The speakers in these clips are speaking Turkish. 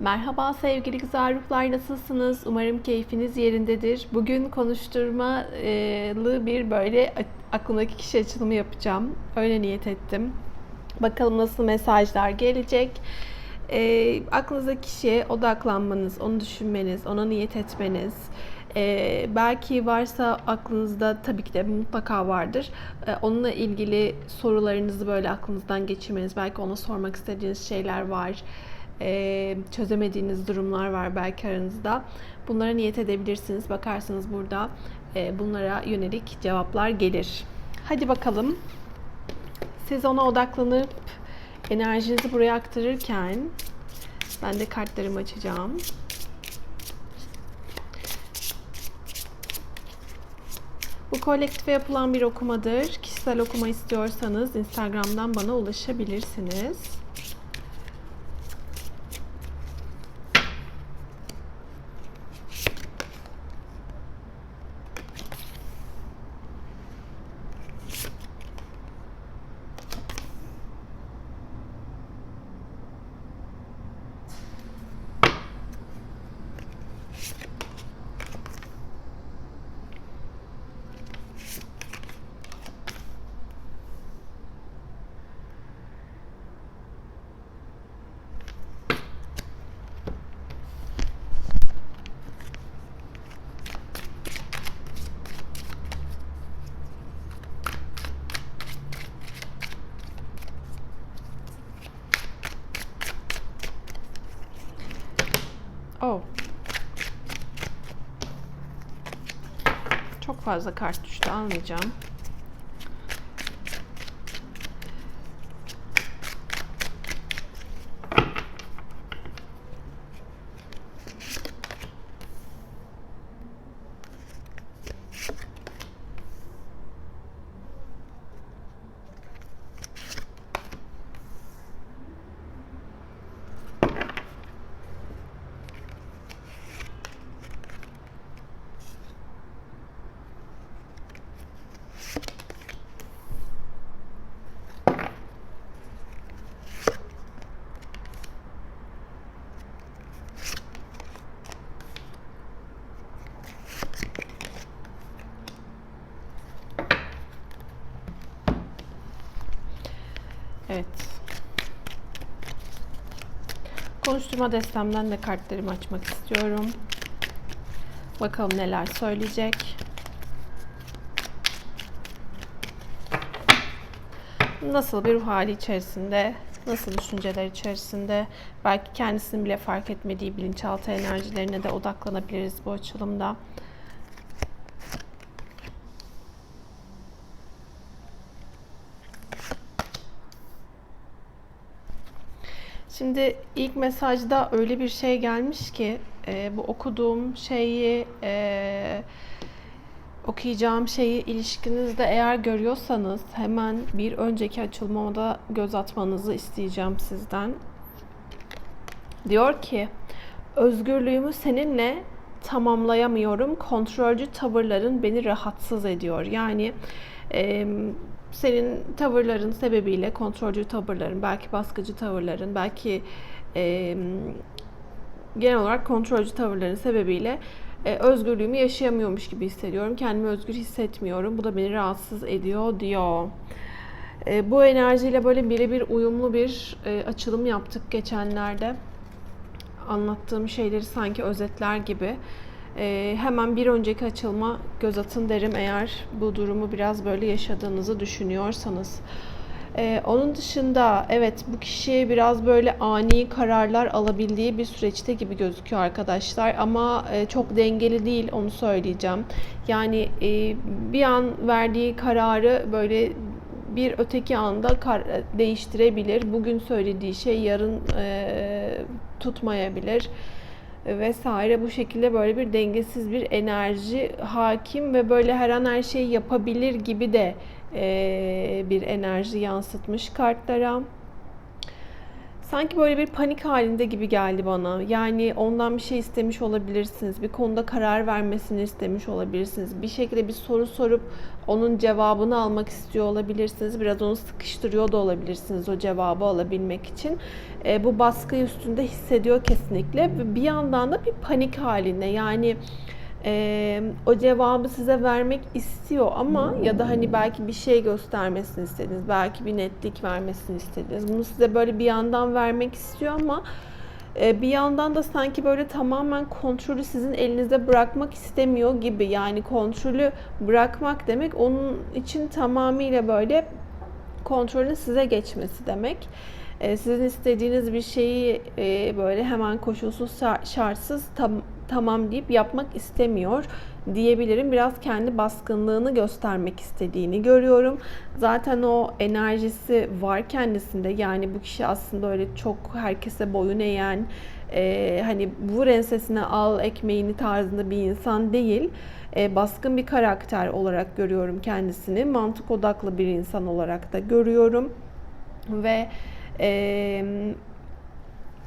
Merhaba sevgili güzel ruhlar nasılsınız? Umarım keyfiniz yerindedir. Bugün konuşturmalı bir böyle aklımdaki kişi açılımı yapacağım. Öyle niyet ettim. Bakalım nasıl mesajlar gelecek. E, aklınızdaki kişiye odaklanmanız, onu düşünmeniz, ona niyet etmeniz, ee, belki varsa aklınızda tabii ki de mutlaka vardır. Ee, onunla ilgili sorularınızı böyle aklınızdan geçirmeniz, belki ona sormak istediğiniz şeyler var. Ee, çözemediğiniz durumlar var belki aranızda. Bunlara niyet edebilirsiniz. Bakarsınız burada e, bunlara yönelik cevaplar gelir. Hadi bakalım. Siz ona odaklanıp enerjinizi buraya aktarırken ben de kartlarımı açacağım. Bu kolektife yapılan bir okumadır. Kişisel okuma istiyorsanız Instagram'dan bana ulaşabilirsiniz. Oh. Çok fazla kart düştü. Almayacağım. Evet. Konuşturma destemden de kartlarımı açmak istiyorum. Bakalım neler söyleyecek. Nasıl bir ruh hali içerisinde, nasıl düşünceler içerisinde, belki kendisinin bile fark etmediği bilinçaltı enerjilerine de odaklanabiliriz bu açılımda. Şimdi ilk mesajda öyle bir şey gelmiş ki e, bu okuduğum şeyi e, okuyacağım şeyi ilişkinizde eğer görüyorsanız hemen bir önceki açılmama da göz atmanızı isteyeceğim sizden. Diyor ki özgürlüğümü seninle tamamlayamıyorum. Kontrolcü tavırların beni rahatsız ediyor. Yani e, senin tavırların sebebiyle kontrolcü tavırların, belki baskıcı tavırların, belki e, genel olarak kontrolcü tavırların sebebiyle e, özgürlüğümü yaşayamıyormuş gibi hissediyorum. Kendimi özgür hissetmiyorum. Bu da beni rahatsız ediyor diyor. E, bu enerjiyle böyle birebir uyumlu bir e, açılım yaptık geçenlerde. Anlattığım şeyleri sanki özetler gibi. E, hemen bir önceki açılma göz atın derim eğer bu durumu biraz böyle yaşadığınızı düşünüyorsanız. Ee, onun dışında evet bu kişi biraz böyle ani kararlar alabildiği bir süreçte gibi gözüküyor arkadaşlar ama e, çok dengeli değil onu söyleyeceğim. Yani e, bir an verdiği kararı böyle bir öteki anda kar değiştirebilir. Bugün söylediği şey yarın e, tutmayabilir vesaire bu şekilde böyle bir dengesiz bir enerji hakim ve böyle her an her şeyi yapabilir gibi de bir enerji yansıtmış kartlara. Sanki böyle bir panik halinde gibi geldi bana. Yani ondan bir şey istemiş olabilirsiniz. Bir konuda karar vermesini istemiş olabilirsiniz. Bir şekilde bir soru sorup onun cevabını almak istiyor olabilirsiniz. Biraz onu sıkıştırıyor da olabilirsiniz o cevabı alabilmek için. E, bu baskıyı üstünde hissediyor kesinlikle. Bir yandan da bir panik halinde. Yani e, o cevabı size vermek istiyor ama ya da hani belki bir şey göstermesini istediniz, belki bir netlik vermesini istediniz. Bunu size böyle bir yandan vermek istiyor ama bir yandan da sanki böyle tamamen kontrolü sizin elinizde bırakmak istemiyor gibi. Yani kontrolü bırakmak demek onun için tamamıyla böyle kontrolün size geçmesi demek. Sizin istediğiniz bir şeyi böyle hemen koşulsuz şartsız tam, tamam deyip yapmak istemiyor diyebilirim. Biraz kendi baskınlığını göstermek istediğini görüyorum. Zaten o enerjisi var kendisinde. Yani bu kişi aslında öyle çok herkese boyun eğen, e, hani vur ensesine al ekmeğini tarzında bir insan değil. E, baskın bir karakter olarak görüyorum kendisini. Mantık odaklı bir insan olarak da görüyorum. Ve e,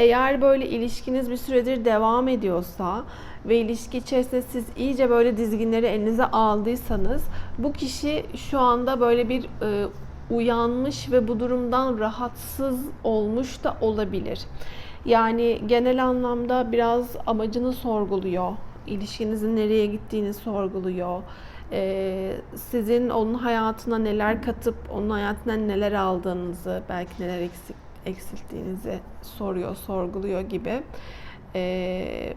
eğer böyle ilişkiniz bir süredir devam ediyorsa ve ilişki içerisinde siz iyice böyle dizginleri elinize aldıysanız bu kişi şu anda böyle bir e, uyanmış ve bu durumdan rahatsız olmuş da olabilir. Yani genel anlamda biraz amacını sorguluyor. İlişkinizin nereye gittiğini sorguluyor. Ee, sizin onun hayatına neler katıp onun hayatından neler aldığınızı, belki neler eksik eksilttiğinizi soruyor, sorguluyor gibi. Ee,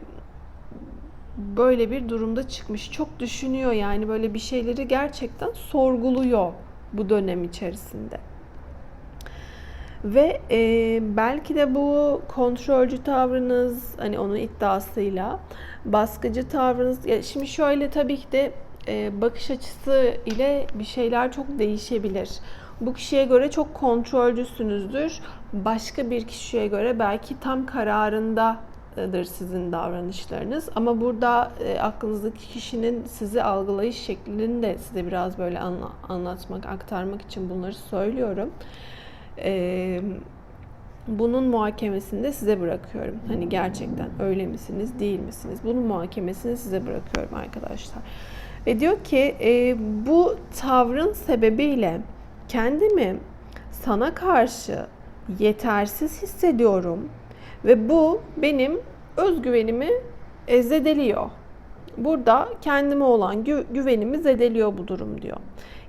böyle bir durumda çıkmış. Çok düşünüyor yani böyle bir şeyleri gerçekten sorguluyor bu dönem içerisinde. Ve e, belki de bu kontrolcü tavrınız, hani onun iddiasıyla baskıcı tavrınız, ya şimdi şöyle tabii ki de e, bakış açısı ile bir şeyler çok değişebilir. Bu kişiye göre çok kontrolcüsünüzdür. Başka bir kişiye göre belki tam kararındadır sizin davranışlarınız. Ama burada e, aklınızdaki kişinin sizi algılayış şeklini de size biraz böyle anla, anlatmak, aktarmak için bunları söylüyorum. Eee bunun muhakemesini de size bırakıyorum. Hani gerçekten öyle misiniz, değil misiniz? Bunun muhakemesini size bırakıyorum arkadaşlar. Ve diyor ki e, bu tavrın sebebiyle kendimi sana karşı yetersiz hissediyorum ve bu benim özgüvenimi zedeliyor. Burada kendime olan gü- güvenimi zedeliyor bu durum diyor.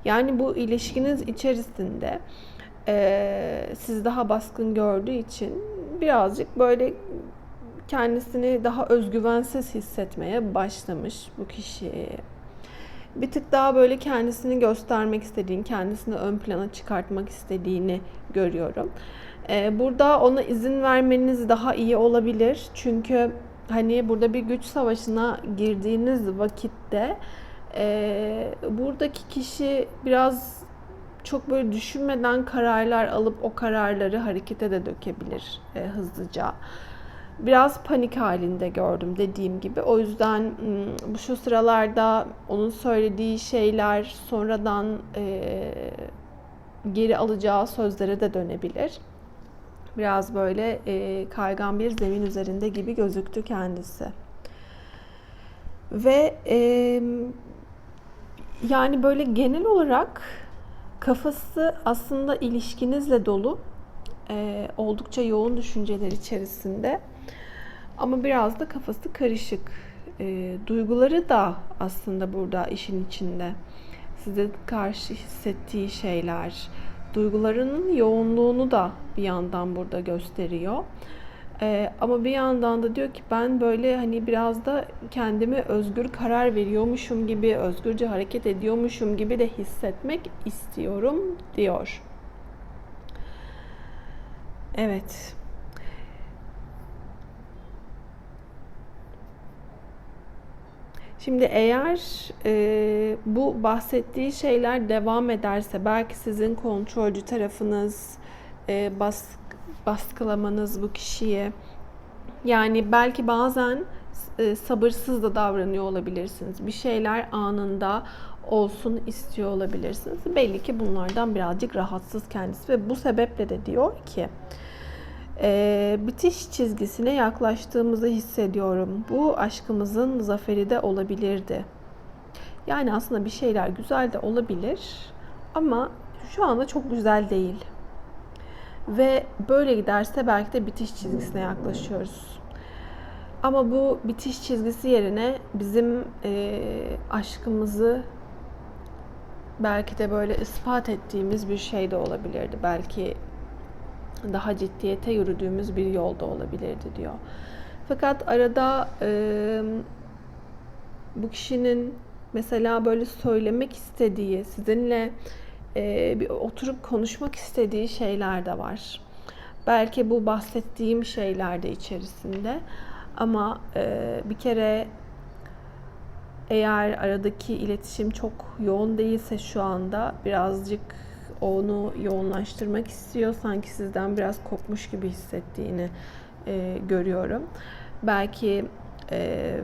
Yani bu ilişkiniz içerisinde e, siz daha baskın gördüğü için birazcık böyle kendisini daha özgüvensiz hissetmeye başlamış bu kişi bir tık daha böyle kendisini göstermek istediğini, kendisini ön plana çıkartmak istediğini görüyorum. Ee, burada ona izin vermeniz daha iyi olabilir. Çünkü hani burada bir güç savaşına girdiğiniz vakitte e, buradaki kişi biraz çok böyle düşünmeden kararlar alıp o kararları harekete de dökebilir e, hızlıca biraz panik halinde gördüm dediğim gibi. O yüzden bu şu sıralarda onun söylediği şeyler sonradan e, geri alacağı sözlere de dönebilir. Biraz böyle e, kaygan bir zemin üzerinde gibi gözüktü kendisi. Ve e, yani böyle genel olarak kafası aslında ilişkinizle dolu. E, oldukça yoğun düşünceler içerisinde. Ama biraz da kafası karışık. E, duyguları da aslında burada işin içinde. Size karşı hissettiği şeyler, duygularının yoğunluğunu da bir yandan burada gösteriyor. Ee, ama bir yandan da diyor ki ben böyle hani biraz da kendimi özgür karar veriyormuşum gibi, özgürce hareket ediyormuşum gibi de hissetmek istiyorum diyor. Evet. Şimdi eğer e, bu bahsettiği şeyler devam ederse belki sizin kontrolcü tarafınız e, bas, baskılamanız bu kişiye yani belki bazen e, sabırsız da davranıyor olabilirsiniz. Bir şeyler anında olsun istiyor olabilirsiniz. Belli ki bunlardan birazcık rahatsız kendisi ve bu sebeple de diyor ki Ee, bitiş çizgisine yaklaştığımızı hissediyorum. Bu aşkımızın zaferi de olabilirdi. Yani aslında bir şeyler güzel de olabilir ama şu anda çok güzel değil. Ve böyle giderse belki de bitiş çizgisine yaklaşıyoruz. Ama bu bitiş çizgisi yerine bizim e, aşkımızı belki de böyle ispat ettiğimiz bir şey de olabilirdi. Belki daha ciddiyete yürüdüğümüz bir yolda olabilirdi diyor. Fakat arada e, bu kişinin mesela böyle söylemek istediği, sizinle e, bir oturup konuşmak istediği şeyler de var. Belki bu bahsettiğim şeyler de içerisinde. Ama e, bir kere eğer aradaki iletişim çok yoğun değilse şu anda birazcık onu yoğunlaştırmak istiyor. Sanki sizden biraz kopmuş gibi hissettiğini e, görüyorum. Belki e,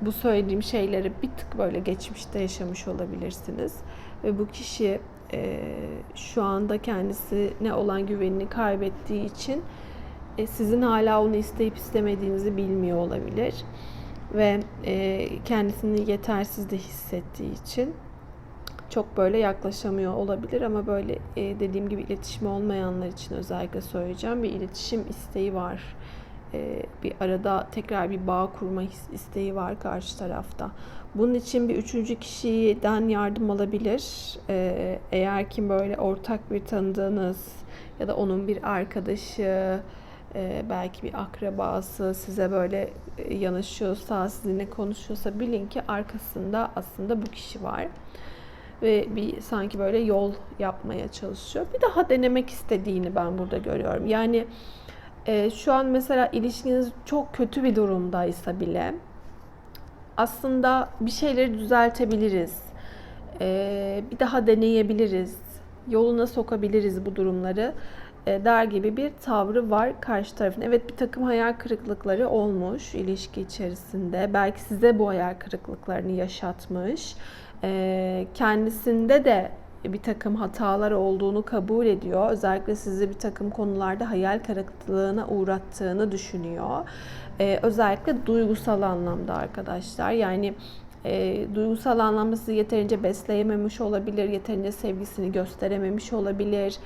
bu söylediğim şeyleri bir tık böyle geçmişte yaşamış olabilirsiniz. Ve bu kişi e, şu anda kendisine olan güvenini kaybettiği için e, sizin hala onu isteyip istemediğinizi bilmiyor olabilir. Ve e, kendisini yetersiz de hissettiği için çok böyle yaklaşamıyor olabilir ama böyle e, dediğim gibi iletişim olmayanlar için özellikle söyleyeceğim bir iletişim isteği var. E, bir arada tekrar bir bağ kurma isteği var karşı tarafta. Bunun için bir üçüncü kişiden yardım alabilir. E, eğer kim böyle ortak bir tanıdığınız ya da onun bir arkadaşı, belki bir akrabası size böyle yanaşıyorsa, sizinle konuşuyorsa bilin ki arkasında aslında bu kişi var ve bir sanki böyle yol yapmaya çalışıyor. Bir daha denemek istediğini ben burada görüyorum. Yani e, şu an mesela ilişkiniz çok kötü bir durumdaysa bile aslında bir şeyleri düzeltebiliriz. E, bir daha deneyebiliriz. Yoluna sokabiliriz bu durumları e, der gibi bir tavrı var karşı tarafın. Evet bir takım hayal kırıklıkları olmuş ilişki içerisinde. Belki size bu hayal kırıklıklarını yaşatmış kendisinde de bir takım hatalar olduğunu kabul ediyor. Özellikle sizi bir takım konularda hayal kırıklığına uğrattığını düşünüyor. Ee, özellikle duygusal anlamda arkadaşlar. Yani e, duygusal anlamda sizi yeterince besleyememiş olabilir, yeterince sevgisini gösterememiş olabilir,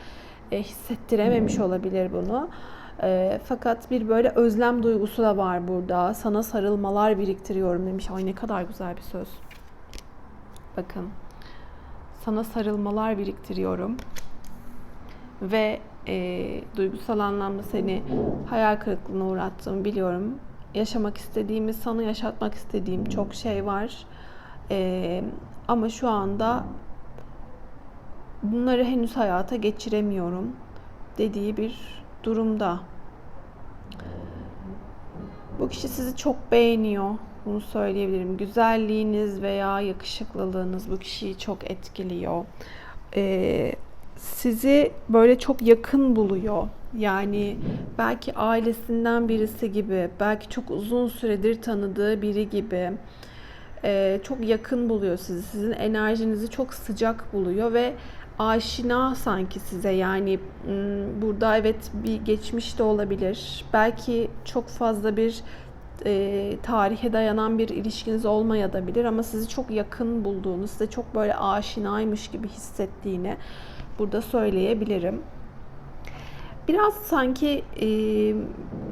e, hissettirememiş olabilir bunu. E, fakat bir böyle özlem duygusu da var burada. Sana sarılmalar biriktiriyorum demiş. Ay ne kadar güzel bir söz. Bakın sana sarılmalar biriktiriyorum ve e, duygusal anlamda seni hayal kırıklığına uğrattığımı biliyorum. Yaşamak istediğimi, sana yaşatmak istediğim çok şey var. E, ama şu anda bunları henüz hayata geçiremiyorum dediği bir durumda. Bu kişi sizi çok beğeniyor bunu söyleyebilirim. Güzelliğiniz veya yakışıklılığınız bu kişiyi çok etkiliyor. Ee, sizi böyle çok yakın buluyor. Yani belki ailesinden birisi gibi, belki çok uzun süredir tanıdığı biri gibi ee, çok yakın buluyor sizi. Sizin enerjinizi çok sıcak buluyor ve aşina sanki size yani burada evet bir geçmiş de olabilir. Belki çok fazla bir e, tarihe dayanan bir ilişkiniz olmayabilir ama sizi çok yakın bulduğunu, size çok böyle aşinaymış gibi hissettiğini burada söyleyebilirim. Biraz sanki e,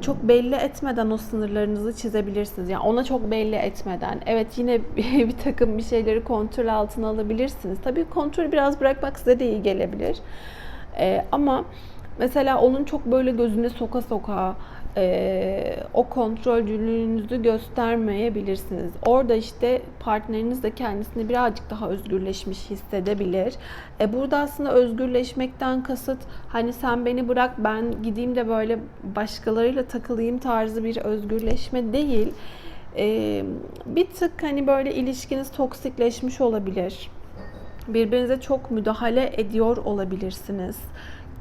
çok belli etmeden o sınırlarınızı çizebilirsiniz. Yani ona çok belli etmeden. Evet yine bir takım bir şeyleri kontrol altına alabilirsiniz. Tabii kontrol biraz bırakmak size de iyi gelebilir. E, ama mesela onun çok böyle gözüne soka soka e, o kontrolcülüğünüzü göstermeyebilirsiniz. Orada işte partneriniz de kendisini birazcık daha özgürleşmiş hissedebilir. E, burada aslında özgürleşmekten kasıt hani sen beni bırak ben gideyim de böyle başkalarıyla takılayım tarzı bir özgürleşme değil. E, bir tık hani böyle ilişkiniz toksikleşmiş olabilir. Birbirinize çok müdahale ediyor olabilirsiniz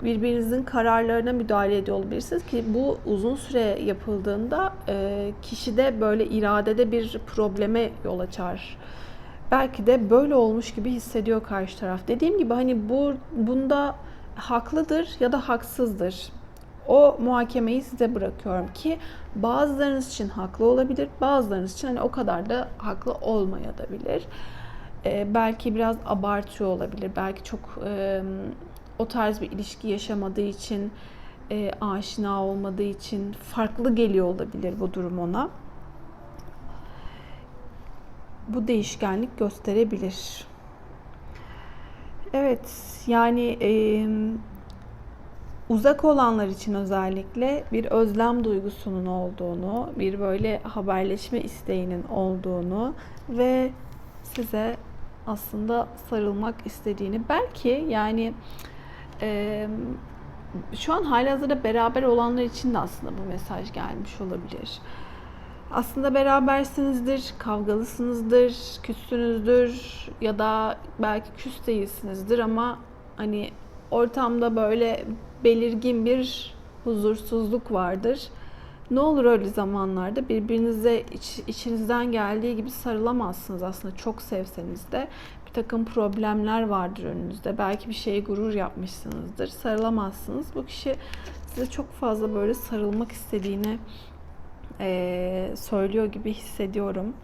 birbirinizin kararlarına müdahale ediyor olabilirsiniz ki bu uzun süre yapıldığında e, kişide böyle iradede bir probleme yol açar. Belki de böyle olmuş gibi hissediyor karşı taraf. Dediğim gibi hani bu bunda haklıdır ya da haksızdır. o muhakemeyi size bırakıyorum ki bazılarınız için haklı olabilir, bazılarınız için hani o kadar da haklı olmayabilir. Ee, belki biraz abartıyor olabilir, belki çok e, o tarz bir ilişki yaşamadığı için, e, aşina olmadığı için farklı geliyor olabilir bu durum ona. Bu değişkenlik gösterebilir. Evet, yani e, uzak olanlar için özellikle bir özlem duygusunun olduğunu, bir böyle haberleşme isteğinin olduğunu ve size aslında sarılmak istediğini belki yani e, şu an halihazırda beraber olanlar için de aslında bu mesaj gelmiş olabilir. Aslında berabersinizdir, kavgalısınızdır, küssünüzdür ya da belki küs değilsinizdir ama hani ortamda böyle belirgin bir huzursuzluk vardır. Ne olur öyle zamanlarda birbirinize iç, içinizden geldiği gibi sarılamazsınız aslında çok sevseniz de. Bir takım problemler vardır önünüzde. Belki bir şeye gurur yapmışsınızdır. Sarılamazsınız. Bu kişi size çok fazla böyle sarılmak istediğini eee, söylüyor gibi hissediyorum.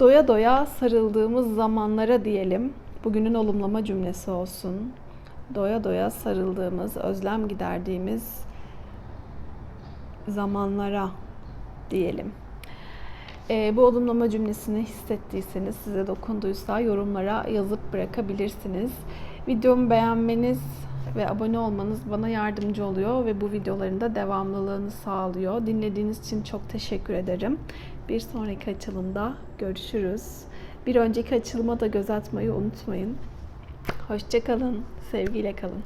Doya doya sarıldığımız zamanlara diyelim. Bugünün olumlama cümlesi olsun. Doya doya sarıldığımız, özlem giderdiğimiz zamanlara diyelim. Ee, bu olumlama cümlesini hissettiyseniz, size dokunduysa yorumlara yazıp bırakabilirsiniz. Videomu beğenmeniz ve abone olmanız bana yardımcı oluyor ve bu videoların da devamlılığını sağlıyor. Dinlediğiniz için çok teşekkür ederim. Bir sonraki açılımda görüşürüz. Bir önceki açılıma da göz atmayı unutmayın. Hoşçakalın, sevgiyle kalın.